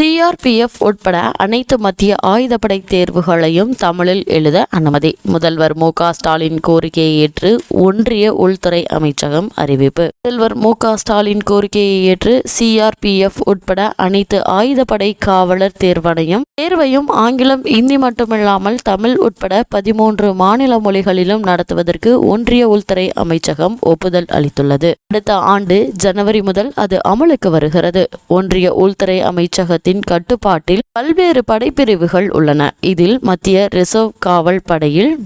CRPF உட்பட அனைத்து மத்திய ஆயுதப்படை தேர்வுகளையும் தமிழில் எழுத அனுமதி. முதல்வர் மு ஸ்டாலின் கோரிக்கையை ஏற்று ஒன்றிய உள்துறை அமைச்சகம் அறிவிப்பு. முதல்வர் மு ஸ்டாலின் கோரிக்கையை ஏற்று சிஆர்பிஎஃப் உட்பட அனைத்து ஆயுதப்படை காவலர் தேர்வனையும் தேர்வையும் ஆங்கிலம் இந்தி மட்டுமில்லாமல் தமிழ் உட்பட பதிமூன்று மாநில மொழிகளிலும் நடத்துவதற்கு ஒன்றிய உள்துறை அமைச்சகம் ஒப்புதல் அளித்துள்ளது. அடுத்த ஆண்டு ஜனவரி முதல் அது அமலுக்கு வருகிறது. ஒன்றிய உள்துறை அமைச்சகத்தின் கட்டுப்பாட்டில் பல்வேறு படைப்பிரிவுகள் உள்ளன. இதில் மத்திய ரிசர்வ் காவல் படையில்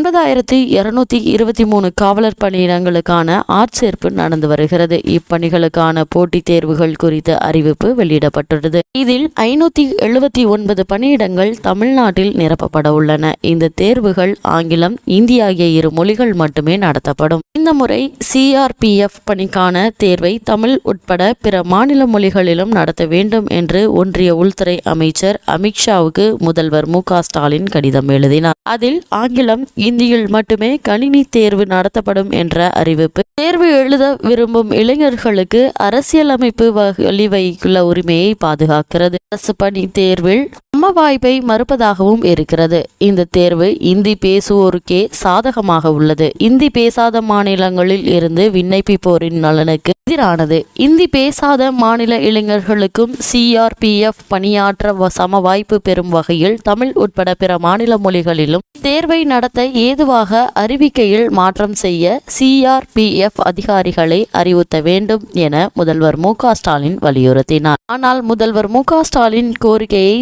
ஒன்பதாயிரத்தி இருநூத்தி இருபத்தி மூணு காவலர் பணியிடங்களுக்கான ஆட்சேர்ப்பு நடந்து வருகிறது. இப்பணிகளுக்கான போட்டித் தேர்வுகள் குறித்த அறிவிப்பு வெளியிடப்பட்டுள்ளது. இதில் ஐநூத்தி எழுபத்தி ஒன்பது பணியிடங்கள் தமிழ்நாட்டில் நிரப்பப்பட உள்ளன. இந்த தேர்வுகள் ஆங்கிலம் இந்தி ஆகிய இரு மொழிகள் மட்டுமே நடத்தப்படும். இந்த முறை சிஆர்பிஎஃப் பணிக்கான தேர்வை தமிழ் உட்பட பிற மாநில மொழிகளிலும் நடத்த வேண்டும் என்று ஒன்றிய உள்துறை அமைச்சர் அமித்ஷாவுக்கு முதல்வர் மு க ஸ்டாலின் கடிதம் எழுதினார். அதில் ஆங்கிலம் இந்தியில் மட்டுமே கணினி தேர்வு நடத்தப்படும் என்ற அறிவிப்பு. தேர்வு எழுத விரும்பும் இளைஞர்களுக்கு அரசியலமைப்பு வழிவகுள்ள உரிமையை பாதுகாக்கிறது. அரசு பணி தேர்வில் சம வாய்ப்பை மறுப்பதாகவும் இருக்கிறது. இந்த தேர்வு இந்தி பேசுவோருக்கே சாதகமாக உள்ளது. இந்தி பேசாத மாநிலங்களில் இருந்து விண்ணப்பிப்போரின் நலனுக்கு எதிரானது. இந்தி பேசாத மாநில இளைஞர்களுக்கும் சிஆர்பிஎஃப் பணியாற்ற சம வாய்ப்பு பெறும் வகையில் தமிழ் உட்பட பிற மாநில மொழிகளிலும் தேர்வை நடத்த ஏதுவாக அறிவிக்கையில் மாற்றம் செய்ய சிஆர்பிஎஃப் அதிகாரிகளை அறிவுறுத்த வேண்டும் என முதல்வர் மு ஸ்டாலின் வலியுறுத்தினார். ஆனால் முதல்வர் மு ஸ்டாலின் கோரிக்கையை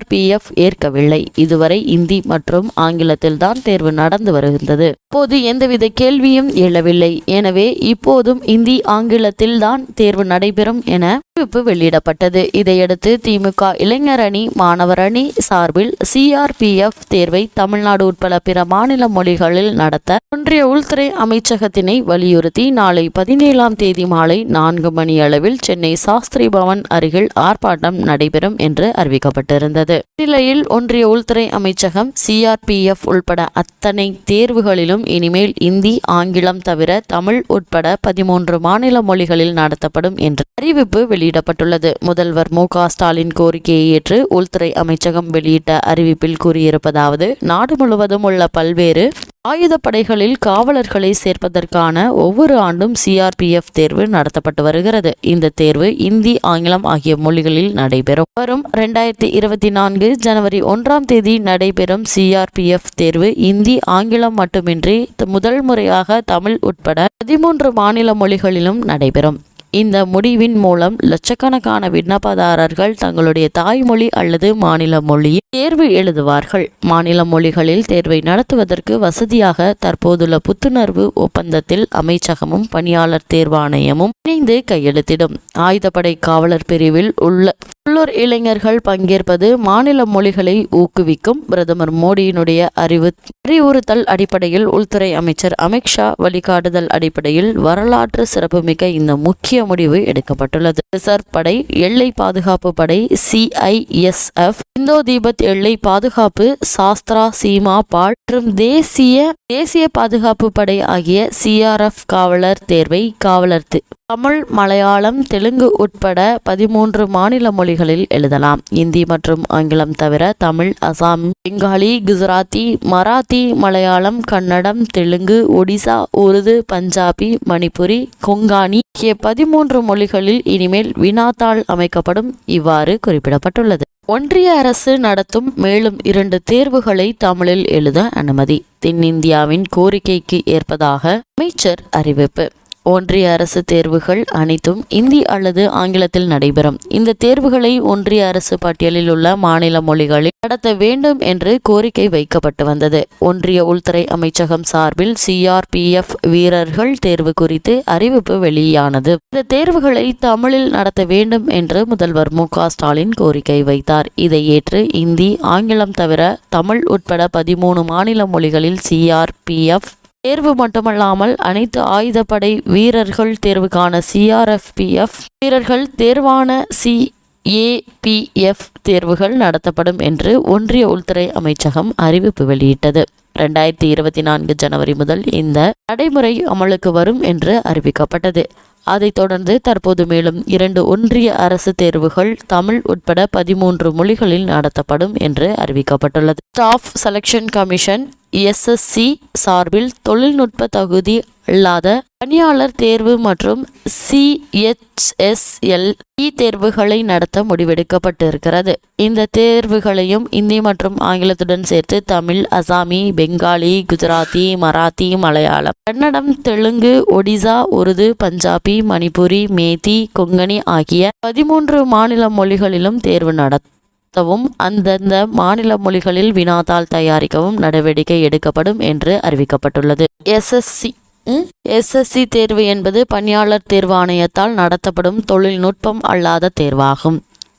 சிஆர்பிஎஃப் ஏற்கவில்லை. இதுவரை இந்தி மற்றும் ஆங்கிலத்தில்தான் தேர்வு நடந்து வருகின்றது. அப்போது எந்தவித கேள்வியும் எழவில்லை. எனவே இப்போதும் இந்தி ஆங்கிலத்தில் தான் தேர்வு நடைபெறும் என அறிவிப்பு வெளியிடப்பட்டது. இதையடுத்து திமுக இளைஞர் அணி மாணவர் அணி சார்பில் சிஆர்பிஎஃப் தேர்வை தமிழ்நாடு உட்பட பிற மாநில மொழிகளில் நடத்த ஒன்றிய உள்துறை அமைச்சகத்தினை வலியுறுத்தி நாளை பதினேழாம் தேதி மாலை நான்கு மணி அளவில் சென்னை சாஸ்திரி பவன் அருகில் ஆர்ப்பாட்டம் நடைபெறும் என்று அறிவிக்கப்பட்டிருந்தது. இந்நிலையில் ஒன்றிய உள்துறை அமைச்சகம் சிஆர்பிஎஃப் உள்பட அத்தனை தேர்வுகளிலும் இனிமேல் இந்தி ஆங்கிலம் தவிர தமிழ் உட்பட பதிமூன்று மாநில மொழிகளில் நடத்தப்படும் என்ற அறிவிப்பு வெளியிடப்பட்டுள்ளது. முதல்வர் மு ஸ்டாலின் கோரிக்கையை ஏற்று உள்துறை அமைச்சகம் வெளியிட்ட அறிவிப்பில் கூறியிருப்பதாவது நாடு முழுவதும் உள்ள பல்வேறு ஆயுதப்படைகளில் காவலர்களை சேர்ப்பதற்கான ஒவ்வொரு ஆண்டும் சிஆர்பிஎஃப் தேர்வு நடத்தப்பட்டு வருகிறது. இந்த தேர்வு இந்தி ஆங்கிலம் ஆகிய மொழிகளில் நடைபெறும். வரும் இரண்டாயிரத்தி இருபத்தி நான்கு ஜனவரி ஒன்றாம் தேதி நடைபெறும் சிஆர்பிஎஃப் தேர்வு இந்தி ஆங்கிலம் மட்டுமின்றி முதல் முறையாக தமிழ் உட்பட பதிமூன்று மாநில மொழிகளிலும் நடைபெறும். இந்த முடிவின் மூலம் லட்சக்கணக்கான விண்ணப்பதாரர்கள் தங்களுடைய தாய்மொழி அல்லது மாநில மொழியில் தேர்வு எழுதுவார்கள். மாநில மொழிகளில் தேர்வை நடத்துவதற்கு வசதியாக தற்போதுள்ள புத்துணர்வு ஒப்பந்தத்தில் அமைச்சகமும் பணியாளர் தேர்வாணையமும் இணைந்து கையெழுத்திடும். ஆயுதப்படை காவலர் பிரிவில் உள்ள உள்ளூர் இளைஞர்கள் பங்கேற்பது மாநில மொழிகளை ஊக்குவிக்கும். பிரதமர் மோடியினுடைய அறிவு அறிவுறுத்தல் அடிப்படையில் உள்துறை அமைச்சர் அமித்ஷா வழிகாட்டுதல் அடிப்படையில் வரலாற்று சிறப்புமிக்க இந்த முக்கிய முடிவு எடுக்கப்பட்டுள்ளது. ரிசர்வ் படை எல்லை பாதுகாப்பு படை சிஐஎஸ்எஃப் இந்தோ தீபத் எல்லை பாதுகாப்பு சாஸ்திரா சீமா பால் மற்றும் தேசிய தேசிய பாதுகாப்பு படை ஆகிய சிஆர்எஃப் காவலர் தேர்வை காவலர் தமிழ் மலையாளம் தெலுங்கு உட்பட பதிமூன்று மாநில மொழிகளில் எழுதலாம். இந்தி மற்றும் ஆங்கிலம் தவிர தமிழ் அசாம் பெங்காலி குஜராத்தி மராத்தி மலையாளம் கன்னடம் தெலுங்கு ஒடிசா உருது பஞ்சாபி மணிப்புரி கொங்கானி ஆகிய பதிமூன்று மொழிகளில் இனிமேல் வினாத்தாள் அமைக்கப்படும். இவ்வாறு குறிப்பிடப்பட்டுள்ளது. ஒன்றிய அரசு நடத்தும் மேலும் இரண்டு தேர்வுகளை தமிழில் எழுத அனுமதி. தென்னிந்தியாவின் கோரிக்கைக்கு ஏற்பதாக அமைச்சர் அறிவிப்பு. ஒன்றிய அரசு தேர்வுகள் அனைத்தும் இந்தி அல்லது ஆங்கிலத்தில் நடைபெறும். இந்த தேர்வுகளை ஒன்றிய அரசு பட்டியலில் உள்ள மாநில மொழிகளில் நடத்த வேண்டும் என்று கோரிக்கை வைக்கப்பட்டு வந்தது. ஒன்றிய உள்துறை அமைச்சகம் சார்பில் சிஆர்பிஎஃப் வீரர்கள் தேர்வு குறித்து அறிவிப்பு வெளியானது. இந்த தேர்வுகளை தமிழில் நடத்த வேண்டும் என்று முதல்வர் மு க ஸ்டாலின் கோரிக்கை வைத்தார். இதை ஏற்று இந்தி ஆங்கிலம் தவிர தமிழ் உட்பட பதிமூணு மாநில மொழிகளில் சிஆர்பிஎஃப் தேர்வு மட்டுமல்லாமல் அனைத்து ஆயுதப்படை வீரர்கள் தேர்வுக்கான சிஆர்எஃப்பிஎஃப் வீரர்கள் தேர்வான சி ஏபிஎஃப் தேர்வுகள் நடத்தப்படும் என்று ஒன்றிய உள்துறை அமைச்சகம் அறிவிப்பு வெளியிட்டது. ரெண்டாயிரத்தி இருபத்தி நான்கு ஜனவரி முதல் இந்த நடைமுறை அமலுக்கு வரும் என்று அறிவிக்கப்பட்டது. அதைத் தொடர்ந்து தற்போது மேலும் இரண்டு ஒன்றிய அரசு தேர்வுகள் தமிழ் உட்பட பதிமூன்று மொழிகளில் நடத்தப்படும் என்று அறிவிக்கப்பட்டுள்ளது. ஸ்டாஃப் செலெக்ஷன் கமிஷன் எஸ்எஸ்சி சார்பில் தொழில்நுட்ப தகுதி அல்லாத பணியாளர் தேர்வு மற்றும் சிஎச்எஸ்எல் இ தேர்வுகளை நடத்த முடிவெடுக்கப்பட்டிருக்கிறது. இந்த தேர்வுகளையும் இந்தி மற்றும் ஆங்கிலத்துடன் சேர்த்து தமிழ் அசாமி பெங்காலி குஜராத்தி மராத்தி மலையாளம் கன்னடம் தெலுங்கு ஒடிசா உருது பஞ்சாபி மணிப்புரி மேத்தி கொங்கணி ஆகிய பதிமூன்று மாநில மொழிகளிலும் தேர்வு நடத்தவும் அந்தந்த மாநில மொழிகளில் வினாத்தாள் தயாரிக்கவும் நடவடிக்கை எடுக்கப்படும் என்று அறிவிக்கப்பட்டுள்ளது. எஸ்எஸ்சி எஸ்எஸ்சி தேர்வு என்பது பணியாளர் தேர்வு ஆணையத்தால் நடத்தப்படும் தொழில்நுட்பம் அல்லாத தேர்வாகும்.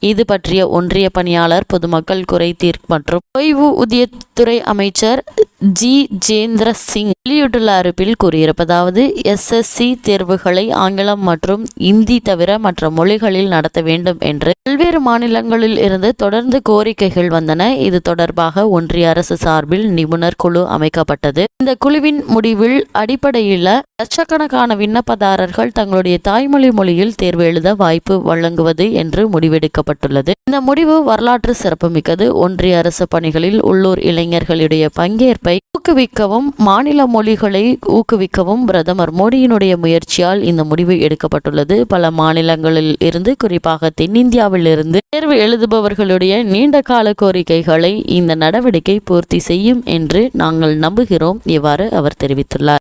இது பற்றிய ஒன்றிய பணியாளர் பொதுமக்கள் குறை தீர் மற்றும் ஓய்வு ஊதியத்துறை அமைச்சர் ஜி. ஜேந்திர சிங் வெளியிட்டுள்ள அறிப்பில் கூறியிருப்பதாவது எஸ்எஸ்சி தேர்வுகளை ஆங்கிலம் மற்றும் இந்தி தவிர மற்ற மொழிகளில் நடத்த வேண்டும் என்று பல்வேறு மாநிலங்களில் இருந்து தொடர்ந்து கோரிக்கைகள் வந்தன. இது தொடர்பாக ஒன்றிய அரசு சார்பில் நிபுணர் குழு அமைக்கப்பட்டது. இந்த குழுவின் முடிவில் அடிப்படையில் லட்சக்கணக்கான விண்ணப்பதாரர்கள் தங்களுடைய தாய்மொழி மொழியில் தேர்வு எழுத வாய்ப்பு வழங்குவது என்று முடிவெடுக்கப்பட்டுள்ளது. இந்த முடிவு வரலாற்று சிறப்புமிக்கது. ஒன்றிய அரசு பணிகளில் உள்ளூர் இளைஞர்களுடைய பங்கேற்பை ஊக்குவிக்கவும் மாநில மொழிகளை ஊக்குவிக்கவும் பிரதமர் மோடியினுடைய முயற்சியால் இந்த முடிவு எடுக்கப்பட்டுள்ளது. பல மாநிலங்களில் இருந்து குறிப்பாக தென்னிந்தியாவில் இருந்து தேர்வு எழுதுபவர்களுடைய நீண்ட கால கோரிக்கைகளை இந்த நடவடிக்கை பூர்த்தி செய்யும் என்று நாங்கள் நம்புகிறோம் இவ்வாறு அவர் தெரிவித்துள்ளார்.